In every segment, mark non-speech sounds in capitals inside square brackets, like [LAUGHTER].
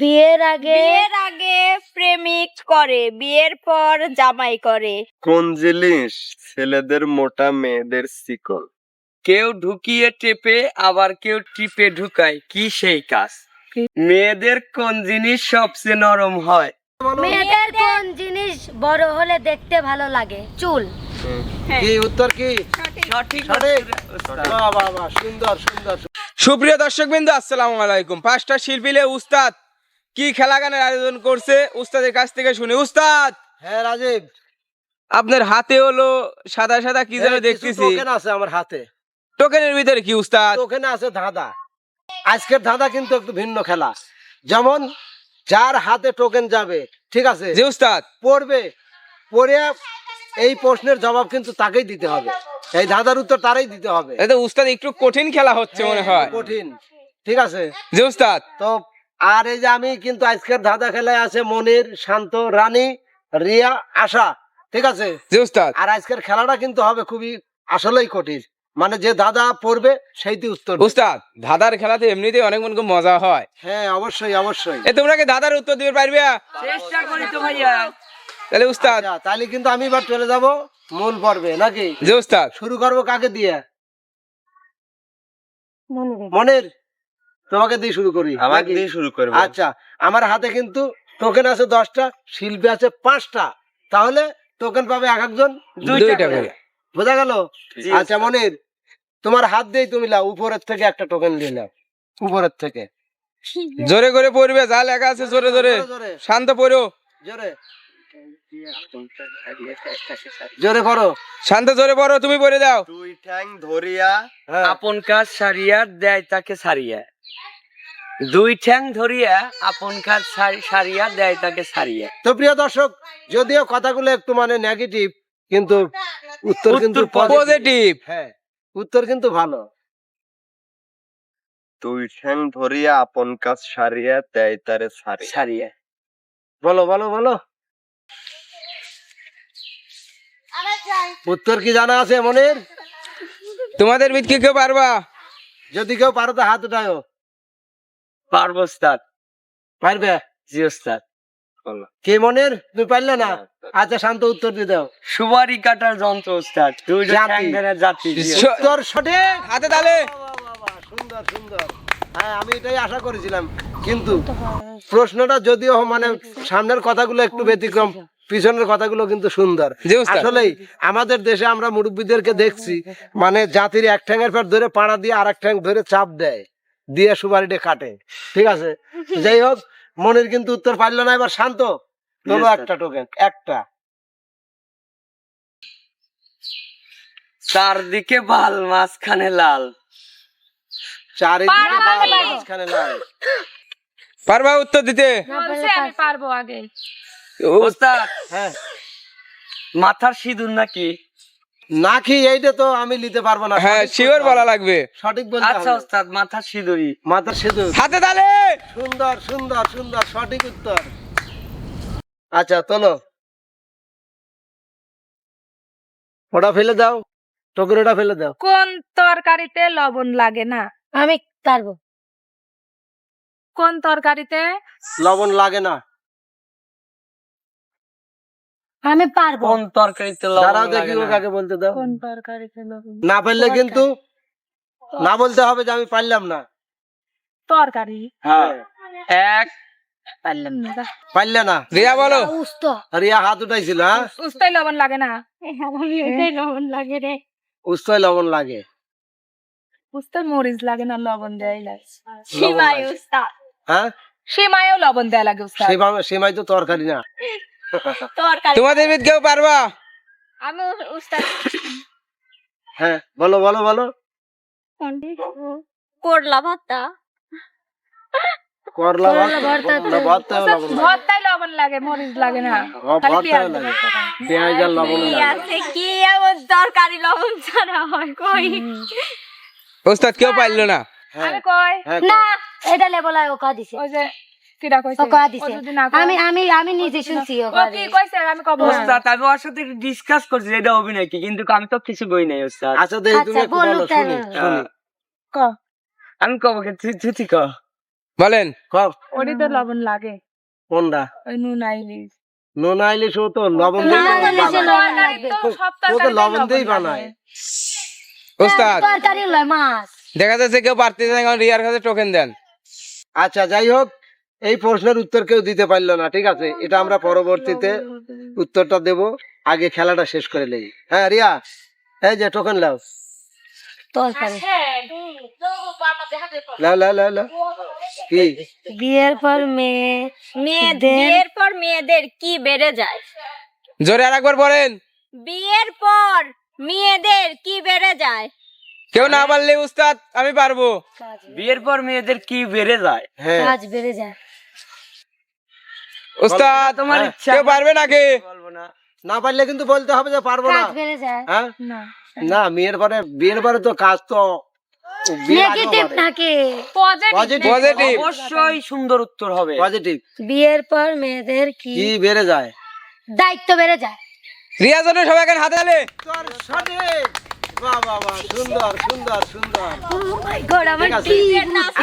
বিয়ের আগে বিয়ের আগে প্রেমিক করে বিয়ের পর জামাই করে। কোন জিনিস ছেলেদের মোটা মেয়েদের চিকন কেউ ঢুকিয়ে টেপে আবার কেউ টিপে ঢুকায় কি সেই কাজ? মেয়েদের কোন জিনিস সবচেয়ে নরম হয়? মেয়েদের কোন জিনিস বড় হলে দেখতে ভালো লাগে? চুল। কি উত্তর কি? সঠিক। বাহ বাহ সুন্দর সুন্দর। সুপ্রিয় দর্শক বিন্দু আসসালামু আলাইকুম। পাঁচটা শিল্পীলে উস্তাদ কি খেলা গানের আয়োজন করছে? উস্তাদের কাছ থেকে শুনি। উস্তাদ! হ্যাঁ রাজীব। আপনার হাতে হলো সাদা সাদা কি যেন হ্যাঁ, দেখতেছি। টোকেন আছে আমার হাতে। টোকেনের ভিতরে কি উস্তাদ? ওখানে আছে ধাঁধা। আজকের ধাঁধা কিন্তু একটু ভিন্ন খেলা। যেমন যার হাতে টোকেন যাবে ঠিক আছে? যে উস্তাদ। পড়বে পড়ে এই প্রশ্নের জবাব কিন্তু তাকেই দিতে হবে। এই ধাঁধার উত্তর তারাই দিতে হবে। এটা উস্তাদ একটু কঠিন খেলা হচ্ছে মনে হয় হ্যাঁ, কঠিন। ঠিক আছে? যে উস্তাদ। তো আর এই যে আমি কিন্তু আজকের ধাঁধা খেলায় আছে মনির শান্ত রানী রিয়া আশা ঠিক আছে? আর আজকের খেলাটা কিন্তু হবে খুবই আসলেই কঠিন। মানে যে দাদা পড়বে সেইটি উত্তর। উস্তাদ ধাঁধার খেলাতে এমনিতেই অনেক মনে মজা হয়। হ্যাঁ অবশ্যই অবশ্যই। এ তোমরা কি ধাঁধার উত্তর দিতে পারবে? চেষ্টা করি তো ভাইয়া। তাহলে উস্তাদ আচ্ছা, তাহলে কিন্তু আমি এবার চলে যাব মূল পর্বে নাকি? যে উস্তাদ শুরু করব কাকে দিয়ে? মনের? তোমাকে দিয়ে শুরু করি আমাকে দিয়ে শুরু করব। আচ্ছা আমার হাতে কিন্তু টোকেন আছে দশটা শিল্পী আছে পাঁচটা। তাহলে টোকেন পাবে এক একজন দুইটা করে। বোঝা গেল? আচ্ছা মনির তোমার হাত দিয়ে তুমি লাও উপরের থেকে একটা টোকেন নিয়ে নাও উপরের থেকে। জোরে করে পড়বে যা লেখা আছে জোরে জোরে শান্ত পড়ো। জোরে। জোরে করো শান্ত জোরে পড়ো তুমি পড়ে দাও দুই ঠ্যাং ধরিয়া হ্যাঁ। আপন কাজ সারিয়া দেয় তাকে সারিয়া। দুই ঠ্যাং ধরিয়া আপন কাজ সারিয়া দেয় তাকে সারিয়া। তো প্রিয় দর্শক যদিও কথাগুলো একটু মানে নেগেটিভ কিন্তু উত্তর কিন্তু পজিটিভ হ্যাঁ উত্তর কিন্তু ভালো। দুই ঠ্যাং ধরিয়া আপন কাজ সারিয়া দেয় তারে সারিয়া। বলো বলো বলো। উত্তর কি জানা আছে মনের? তোমাদের মিটকে কেউ পারবা? যদি কেউ পারো তো হাত উঠায়ো পারব ওস্তাদ। পারবে? জি ওস্তাদ। কে মনের? তুমি পারলে না? আচ্ছা শান্ত উত্তর দিয়ে দাও। সুবারি কাটার যন্ত্র দুই জাতি। উত্তর সঠিক? হাতে তালে। সুন্দর সুন্দর। হ্যাঁ আমি এটাই আশা করেছিলাম। কিন্তু প্রশ্নটা যদিও মানে সামনের কথাগুলো একটু ব্যতিক্রম পিছনের কথাগুলো কিন্তু সুন্দর। আসলেই আমাদের দেশে আমরা মুরব্বীদেরকে দেখছি মানে জাতির এক ঠ্যাঙের পর ধরে পাড়া দিয়ে আর এক ঠ্যাং ধরে চাপ দেয়। দিয়ে সুপারিটা কাটে ঠিক আছে? [LAUGHS] যাই হোক মনির কিন্তু উত্তর পারল না এবার শান্ত। তোলো একটা টোকেন একটা। চারদিকে বাল মাঝখানে লাল। চারিদিকে বাল, মাঝখানে লাল। পারবা উত্তর দিতে? আমি পারব আগে। ওস্তাদ হ্যাঁ। মাথার সিঁদুর নাকি? নাকি এইটা তো আমি নিতে পারব না। হ্যাঁ শিওর বলা লাগবে। সঠিক বলতে আচ্ছা ওস্তাদ মাথার সিঁদুরি। মাথার সিঁদুর। হাতে তালে! সুন্দর সুন্দর সুন্দর সঠিক উত্তর। আচ্ছা তোলো। ওটা ফেলে দাও। টুকরোটা ফেলে দাও। কোন তরকারিতে লবণ লাগে না? আমি পারব। কোন তরকারিতে? লবণ লাগে না। আমি পারব। কোন তরকারিতে লবণ দাঁড়াও দেখি লাগে না? ওকে আগে বলতে দাও। কোন তরকারিতে লবণ? না পারলে কিন্তু না বলতে হবে যে আমি পারলাম না। তরকারি? হ্যাঁ। এক। পারলাম না। পারলে না। রিয়া বলো। উস্ত। রিয়া হাত উঠাইছিল হ্যাঁ? উস্তায় লবণ লাগে না। লবণ লাগে রে। উস্তয় লবণ লাগে। উস্তায় মরিচ লাগে না লবণ দেয় লাগে। সীমাই উস্তাদ হ্যাঁ? সীমায়ও লবণ দেয়া লাগে সেভাবে সেমাই তো তরকারি না। তোমাদের মিট কেউ পারবা? আমি উস্তাদ। হ্যাঁ বলো বলো বলো। করলা ভাতটা করলা ভর্তা ভর্তা না, ভর্তায় লবণ লাগে। ভর্তায় লবণ লাগে মরিচ লাগে না। লাগে। পেঁয়াজ আর লবণ লাগে। কি এমন তরকারি লবণ ছাড়া হয় কই? ওস্তাদ কেউ পারল না? হ্যাঁ। আমি কই? হ্যাঁ না এটা লেবলায় ওকা দিছে। ওই যে কিরা কইছে? ও দিছে। যদি না কয়- আমি আমি আমি নিজে শুনছি ও কি কইছে? আমি কব ওস্তাদ আমি ওর সাথে ডিসকাস করছি এটা অভিনয় কি কিন্তু আমি তো কিছু বই নাই ওস্তাদ। আচ্ছা তুমি আচ্ছা, বলো বলো শুনি শুনি। ক? আমি কব কি তুই তুই তুই ক। বলেন তো লবণ লাগে। কোনটা? ওই নুন আইলিশ। নোনা আইলিশ ও তো লবণ দিয়ে বানায়। লবণ লাগবে। তো সব ও তো লবণ দিয়েই বানায়। উস্তাদ তরকারি লয় মাছ। দেখা যাচ্ছে কেউ পারতেছে না রিয়ার কাছে টোকেন দেন। আচ্ছা যাই হোক এই প্রশ্নের উত্তর কেউ দিতে পারল না ঠিক আছে? এটা আমরা পরবর্তীতে উত্তরটা দেব। আগে খেলাটা শেষ করে নেই। হ্যাঁ রিয়া এই যে টোকেন লাও বিয়ের পর মেয়ে মেয়েদের পর মেয়েদের কি বেড়ে যায়? জোরে আর একবার বলেন। বিয়ের পর মেয়েদের কি বেড়ে যায়? কেউ না পারলে উস্তাদ আমি পারব। বিয়ের পর মেয়েদের কি বেড়ে যায়? হ্যাঁ। কাজ বেড়ে যায়। উস্তাদ তোমার হ্যাঁ, ইচ্ছা কেউ পারবে নাকি? বলব না। না পারলে কিন্তু বলতে হবে যে পারব না। কাজ বেড়ে যায়। হ্যাঁ? না। না মেয়ের পরে বিয়ের পরে তো কাজ তো নেগেটিভ বাড়ে। পজিটিভ পজিটিভ অবশ্যই সুন্দর উত্তর হবে। পজিটিভ বিয়ের পর মেয়েদের কি কি বেড়ে যায়? দায়িত্ব বেড়ে যায়। রিয়া জন্য সবাই এখন হাতে তোর সঠিক। বাহ বাহ বাহ সুন্দর সুন্দর সুন্দর। Oh।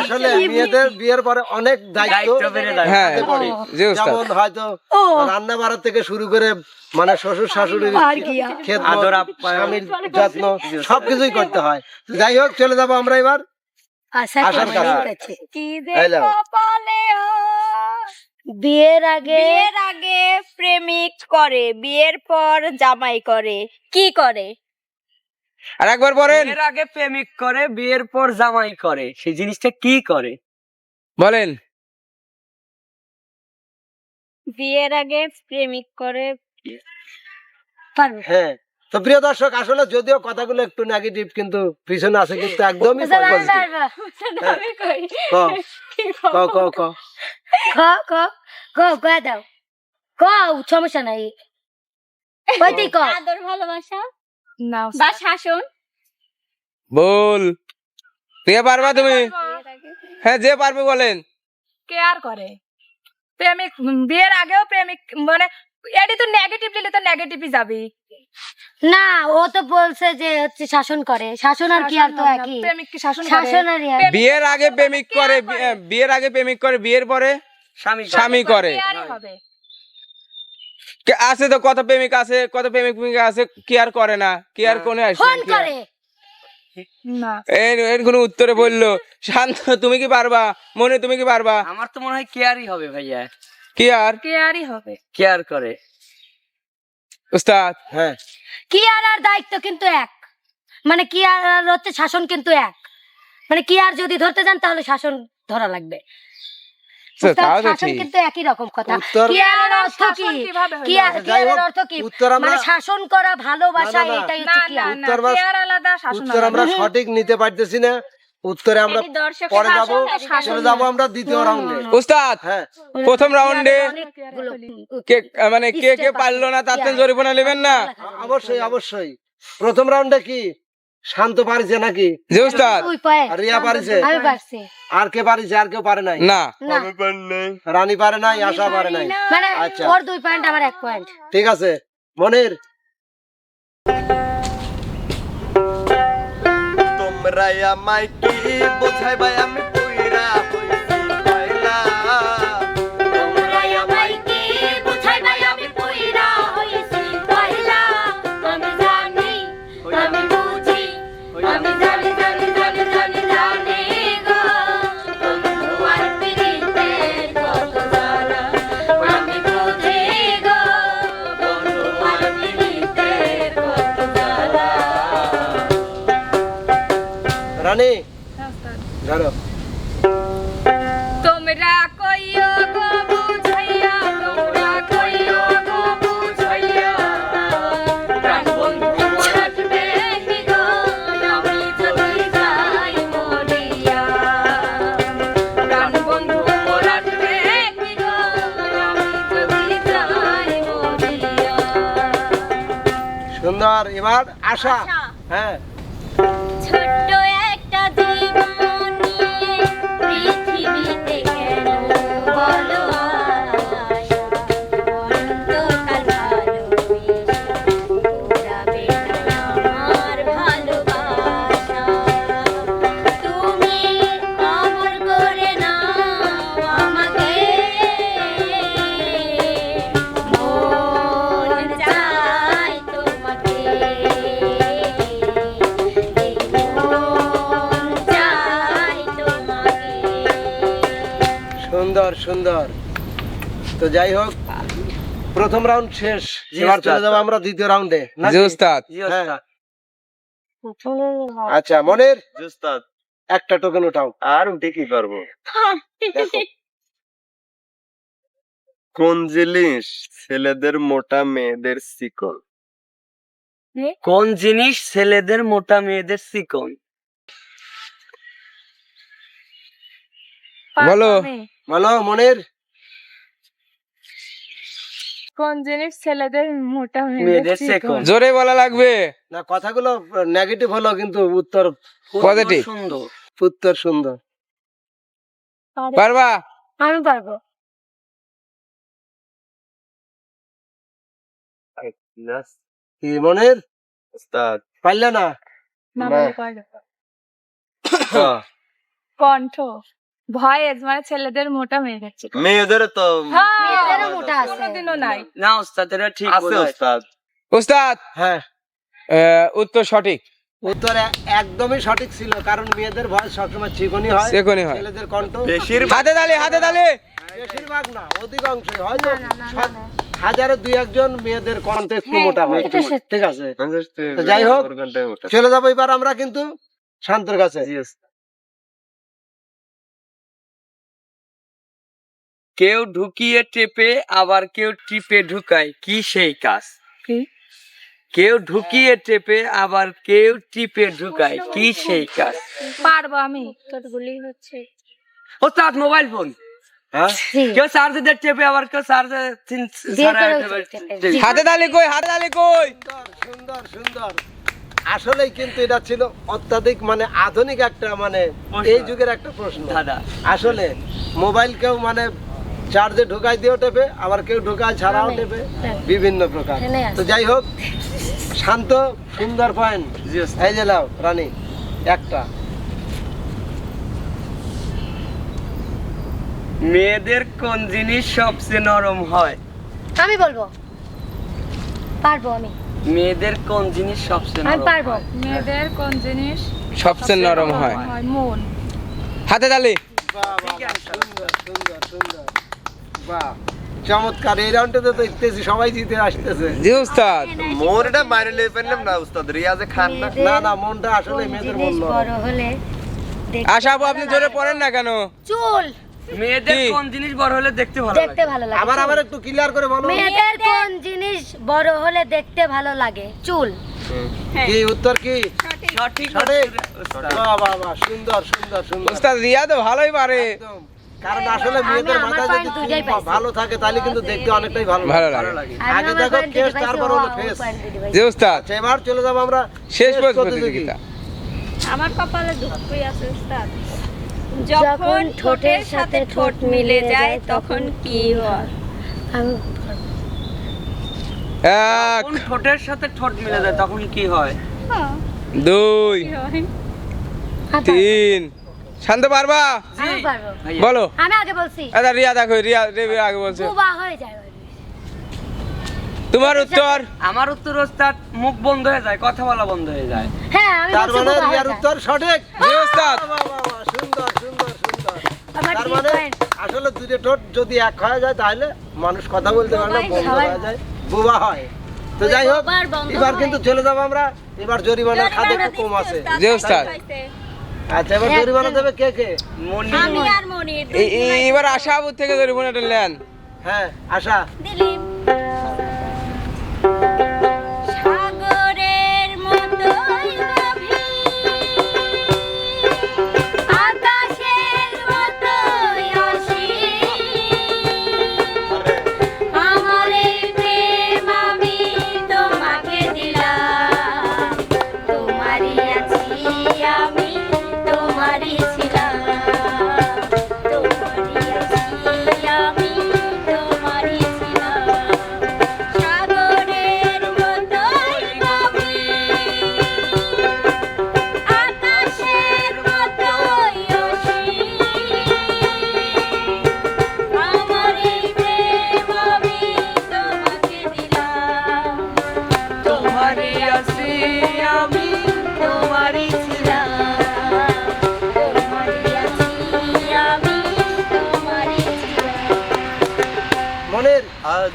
আসলে মেয়েদের বিয়ের পরে অনেক দায়িত্ব হ্যাঁ যেমন হয়তো রান্না বাড়া থেকে শুরু করে মানে শ্বশুর শাশুড়ির আদর স্বামীর যত্ন সবকিছুই করতে হয়। যাই হোক চলে যাব আমরা এবার। আশার কাছে। বিয়ের আগে বিয়ের আগে প্রেমিক করে বিয়ের পর জামাই করে। কি করে? আর একবার বলেন। এর আগে প্রেমিক করে বিয়ের পর জামাই করে সেই জিনিসটা কি করে? বলেন। বিয়ের আগে প্রেমিক করে হ্যাঁ তো প্রিয় দর্শক আসলে যদিও কথাগুলো একটু নেগেটিভ কিন্তু পিছনে আছে কিন্তু একদমই সমস্যা নাই। ভালোবাসা। বা শাসন বল। রিয়া পারবা তুমি? হ্যাঁ যে পারবে বলেন। কেয়ার করে? প্রেমিক বিয়ের আগেও প্রেমিক মানে এটি তো নেগেটিভ দিলে তো নেগেটিভই যাবে না ও তো বলছে যে হচ্ছে শাসন করে। শাসন আর কি আর তো একই? প্রেমিক কি শাসন করে? শাসন আর বিয়ের আগে প্রেমিক করে বিয়ের আগে প্রেমিক করে বিয়ের পরে স্বামী স্বামী করে। হবে কে- আছে তো কত প্রেমিক আছে কত প্রেমিক প্রেমিকা আছে কেয়ার করে না? কেয়ার কোনে আসে ফোন করে। এর কোনো উত্তরে বলল শান্ত তুমি কি পারবা? মনে তুমি কি পারবা? আমার তো মনে হয় কেয়ারই হবে ভাইয়া। কেয়ার কেয়ারই হবে। কেয়ার করে। উস্তাদ। হ্যাঁ। কি আর আর দায়িত্ব কিন্তু এক। মানে কি আর আর হচ্ছে শাসন কিন্তু এক। মানে কি আর যদি ধরতে যান তাহলে শাসন ধরা লাগবে। প্রথম রাউন্ডে মানে কে কে পারল না তার জরিমানা নেবেন না? অবশ্যই অবশ্যই। প্রথম রাউন্ডে কি? শান্ত পারিছে নাকি? যে উস্তাদ। আর রিয়া পারিছে আমি পারছি আর কে পারিছে আর কেউ পারে নাই? না। রানী পারে নাই আশা পারে নাই? মানে আচ্ছা। ওর দুই পয়েন্ট আমার এক পয়েন্ট ঠিক আছে। মনের। তোমরা আমায় কি বোঝাই ভাই আমি? রানী। হ্যাঁ, ধরো তোমরা কইও গো বুঝাইয়া তোমরা কইও গো বুঝাইয়া। প্রাণ বন্ধু আসবে কি গো আমি যদি যাই মরিয়া। প্রাণ বন্ধু মোর আসবে গো আমি যদি যাই মরিয়া। সুন্দর এবার আশা। হ্যাঁ। যাই হোক প্রথম রাউন্ড শেষ। এবার চলে। যাব আমরা দ্বিতীয় রাউন্ডে জি উস্তাদ জি ওস্তাদ। আচ্ছা মনের? জি উস্তাদ একটা টোকেন উঠাও। আর উঠে কি পারব? কোন জিনিস ছেলেদের মোটা মেয়েদের চিকন কোন জিনিস ছেলেদের মোটা মেয়েদের চিকন বলো। বলো মনের? কোন জিনিস ছেলেদের মোটা মেয়েদের চিকন জোরে বলা লাগবে। না কথাগুলো নেগেটিভ হলো কিন্তু উত্তর Positive. সুন্দর। উত্তর সুন্দর। পারবা? আমি পারব। কি মনের পারলে না? পারব। কণ্ঠ। ভয়েস মানে ছেলেদের মোটা মেয়েদের চিকন। মেয়েদের তো হ্যাঁ, মেয়েদেরও মোটা আছে। কোনোদিনও নাই। না ওস্তাদ এটা ঠিক আছে বলে উস্তাদ উস্তাদ হ্যাঁ। উত্তর সঠিক। উত্তর একদমই সঠিক ছিল কারণ মেয়েদের ভয়েস সবসময় চিকনই হয় সেকনি হয়। ছেলেদের কণ্ঠ বেশির হাতে তালি হাতে তালি! বেশিরভাগ না অধিকাংশই হয়তো হাজারে দুই একজন মেয়েদের কণ্ঠ একটু মোটা হয়। ঠিক আছে? যাই হোক, চলে যাব এবার আমরা কিন্তু শান্তর কাছে। কেউ ঢুকিয়ে টেপে আবার কেউ টিপে ঢুকায়। কি সেই কাজ? কেউ ঢুকিয়ে টেপে আবার কেউ টিপে ঢুকায়। কি সেই কাজ? পারব আমি। কতগুলি হচ্ছে। ওস্তাদ মোবাইল ফোন। হ্যাঁ? কেউ চার্জে দিয়ে টেপে আবার কেউ চার্জে দিয়ে করে টেপে। জি। হাতে তালি কই হাতে তালি কই? সুন্দর সুন্দর সুন্দর। আসলেই কিন্তু এটা ছিল অত্যাধিক মানে আধুনিক একটা মানে এই যুগের একটা প্রশ্ন। দাদা। আসলে মোবাইল কেউ মানে চার্জে ঢোকাই দিয়েও টেপে আবার কেউ ঢোকায় ছাড়াও হ্যাঁ। টেপে হ্যাঁ। বিভিন্ন প্রকার। তো যাই হোক শান্ত সুন্দর পয়েন্ট এই যে লাও রানী একটা। মেয়েদের কোন জিনিস সবচেয়ে নরম হয়? আমি বলব। পারব আমি। মেয়েদের কোন জিনিস সবচেয়ে আমি নরম পারব। মেয়েদের কোন জিনিস সবচেয়ে নরম হয়? হয়? মন। হাতে তালি। বাহ, বাহ, সুন্দর সুন্দর সুন্দর। বাহ চমৎকার। এই তো দেখতেছি সবাই জিতে আসতেছে। জি উস্তাদ। বাইরে পেলাম না উস্তাদ। রিয়াজে খান না। না না মনটা আসলে কোন মেয়েদের জিনিস মন বড় হলে দেখতে আশা আপু আপনি জোরে পড়েন না কেন? চুল। মেয়েদের কোন জিনিস বড় হলে দেখতে ভালো দেখতে লাগে? ভালো লাগে আবার চুল। আবার একটু ক্লিয়ার করে বলো। মেয়েদের কোন জিনিস বড় হলে দেখতে ভালো লাগে? চুল। কি উত্তর কি? সঠিক সঠিক। বাহ বাহ সুন্দর সুন্দর সুন্দর। উস্তাদ রিয়া তো ভালোই পারে। একদম। কারণ আসলে মেয়েদের point যদি। ভালো থাকে তাহলে কিন্তু দেখতে অনেকটাই ভালো ভালো লাগে। আগে দেখো কেস, তারপর হলো জি উস্তাদ আচ্ছা এবার চলে যাব আমরা শেষ প্রতিযোগিতা। আমার কপালে দুঃখই আছে উস্তাদ। যখন ঠোঁটের সাথে ঠোঁট মিলে যায় তখন কি হয়? এক। ঠোঁটের সাথে ঠোঁট মিলে যায় তখন কি হয়? দুই। তিন। শান্ত পারবা। বলো। আমি আগে বলছি। আচ্ছা রিয়া দেখো রিয়া রিয়া আগে বলছে। বুবা হয়ে যায় তোমার উত্তর? আমার উত্তর ওস্তাদ মুখ বন্ধ হয়ে যায় কথা বলা বন্ধ হয়ে যায়। হ্যাঁ আমি তার বলছি মানে রিয়ার উত্তর সঠিক? জি উস্তাদ বাহ, বাহ, বাহ, সুন্দর সুন্দর সুন্দর। তার মানে আসলে দুটো ঠোঁট যদি এক হয়ে যায় তাহলে মানুষ কথা বলতে পারে না বন্ধ হয়ে। যায় বুবা হয়। তো যাই হোক এবার কিন্তু চলে যাব আমরা। এবার জরিমানার খাতে কম আছে। জি উস্তাদ আচ্ছা এবার জরিমানা দেবে কে কে? মনি আমি আর মনির। এবার থেকে জরিমানাটা নেন। হ্যাঁ আশা। দিলিম।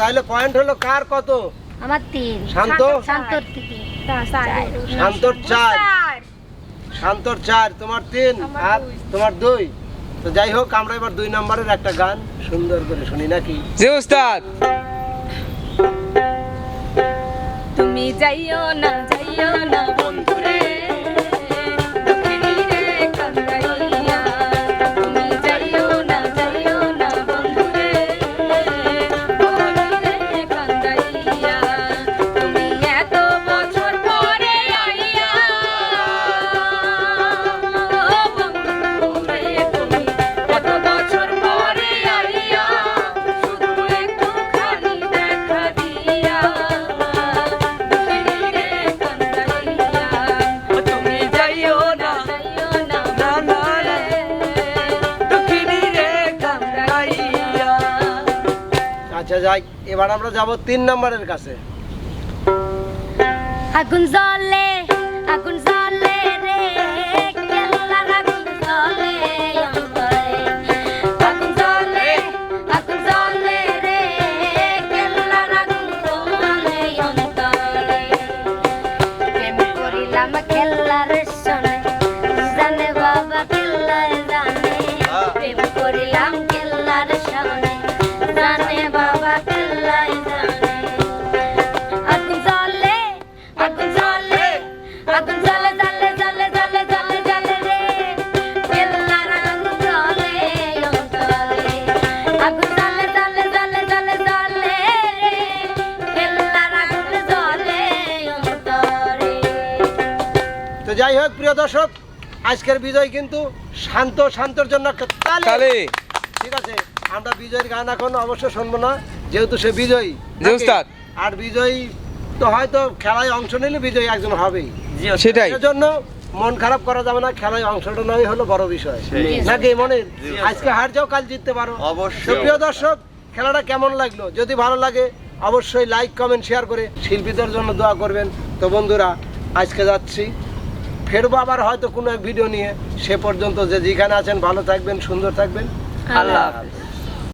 তাহলে পয়েন্ট হলো কার কত? আমার তিন। শান্ত? শান্তর তিন। শান্তর চার। শান্তর চার। তোমার তিন আর তোমার দুই। তো যাই হোক আমরা এবার দুই নম্বরের একটা গান সুন্দর করে শুনি নাকি? জি উস্তাদ। তুমি যাইও না যাইও না বন্ধুরে। যাই, এবার আমরা যাব তিন নম্বরের কাছে। আগুন জ্বলে আগুন জ্বলে রে কেল্লার আগুন জ্বলে অন্তরে। আজকের বিজয় কিন্তু শান্ত শান্তর জন্য ঠিক আছে আমরা বিজয়ের গান এখন অবশ্য শুনব না যেহেতু সে বিজয়ী আর বিজয়ী তো হয়তো খেলায় অংশ নিলে বিজয়ী একজন হবেই। সেটাই। এজন্য মন খারাপ করা যাবে না খেলায় অংশটা নয় হলো বড় বিষয়। নাকি মনে আজকে হার যাও কাল জিততে পারো। অবশ্যই। প্রিয় দর্শক খেলাটা কেমন লাগল? যদি ভালো লাগে অবশ্যই লাইক কমেন্ট শেয়ার করে শিল্পীদের জন্য দোয়া করবেন। তো বন্ধুরা আজকে যাচ্ছি। ফেরবো আবার হয়তো কোনো এক ভিডিও নিয়ে। সে পর্যন্ত যে যেখানে আছেন ভালো থাকবেন সুন্দর থাকবেন। আল্লাহ হাফেজ।